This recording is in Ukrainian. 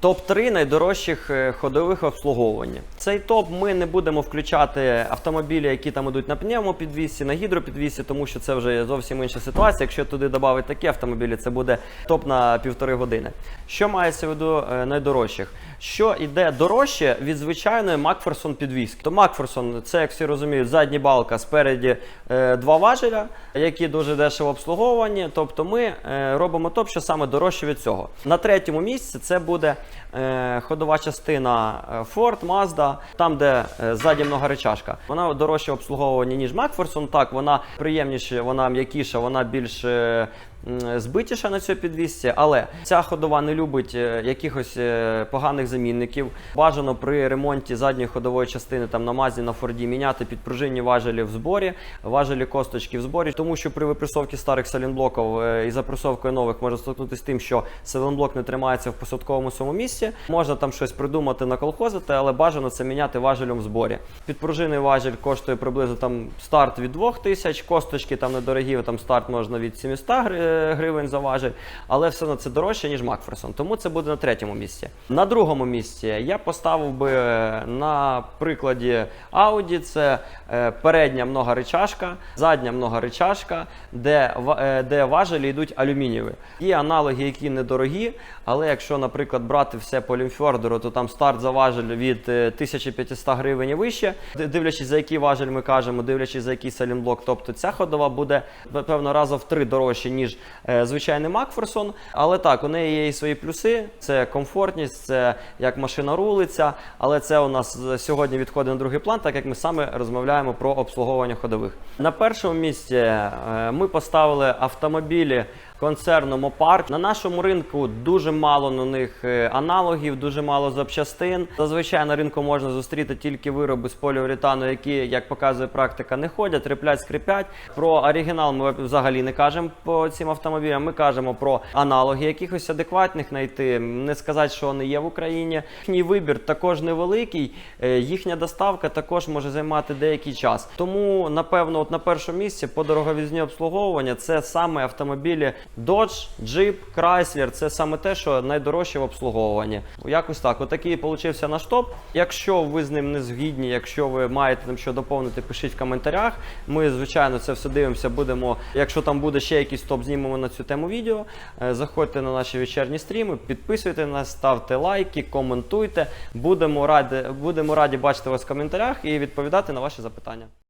Топ-3 найдорожчих е, ходових обслуговування. Цей топ ми не будемо включати автомобілі, які там ідуть на пневмопідвісі, на гідропідвісі, тому що це вже зовсім інша ситуація. Якщо туди додати такі автомобілі, це буде топ на півтори години. Що мається в виду е, найдорожчих? Що йде дорожче від звичайної Макферсон підвіски? То Макферсон це, як всі розуміють, задня балка спереді е, два важеля, які дуже дешево обслуговувані. Тобто ми е, робимо топ, що саме дорожче від цього. На третьому місці це буде е, ходова частина е, Ford, Mazda, там, де ззаді много речашка. Вона дорожче обслуговування, ніж Макферсон. Так, вона приємніше, вона м'якіша, вона більш. Збитіша на цій підвісці, але ця ходова не любить е, якихось е, поганих замінників. Бажано при ремонті задньої ходової частини там на мазі на форді міняти підпружинні важелі в зборі, важелі косточки в зборі, тому що при випресовці старих салінблоків е, і запресовкою нових може стикнутися тим, що салінблок не тримається в посадковому своєму місці. Можна там щось придумати наколхозити, але бажано це міняти важелем в зборі. Підпружинний важель коштує приблизно там старт від 2000, косточки там недорогі, там старт можна від 700 гри- гривень за важель, але все одно це дорожче, ніж Макферсон. Тому це буде на третьому місці. На другому місці я поставив би е, на прикладі Audi це е, передня многоречашка, задня многоречашка, де, е, де важелі йдуть алюмінієві. Є аналоги, які недорогі, але якщо, наприклад, брати все по лімфьордеру, то там старт за важель від е, 1500 гривень і вище, дивлячись за який важель ми кажемо, дивлячись за який салінблок. Тобто ця ходова буде певно раза в три дорожче, ніж е, звичайний Макферсон. Але так, у неї є і свої плюси: це комфортність, це як машина рулиться. Але це у нас е, сьогодні відходить на другий план, так як ми саме розмовляємо про обслуговування ходових. На першому місці е, ми поставили автомобілі. Концерну Мопарк на нашому ринку дуже мало на них е, аналогів, дуже мало запчастин. Зазвичай на ринку можна зустріти тільки вироби з поліуретану, які, як показує практика, не ходять, реплять, скрипять. Про оригінал ми взагалі не кажемо по цим автомобілям. Ми кажемо про аналоги якихось адекватних знайти. Не сказати, що вони є в Україні. Їхній вибір також невеликий. е, Їхня доставка також може займати деякий час. Тому, напевно, от на першому місці по дороговізні обслуговування це саме автомобілі Dodge, Jeep, Chrysler. Це саме те, що найдорожче в обслуговуванні. Якось так. Отакий получився наш топ. Якщо ви з ним не згідні, якщо ви маєте там що доповнити, пишіть в коментарях. Ми, звичайно, це все дивимося. Будемо, якщо там буде ще якийсь топ, знімемо на цю тему відео. Е, Заходьте на наші вечірні стріми, підписуйте нас, ставте лайки, коментуйте. Будемо раді, будемо раді бачити вас в коментарях і відповідати на ваші запитання.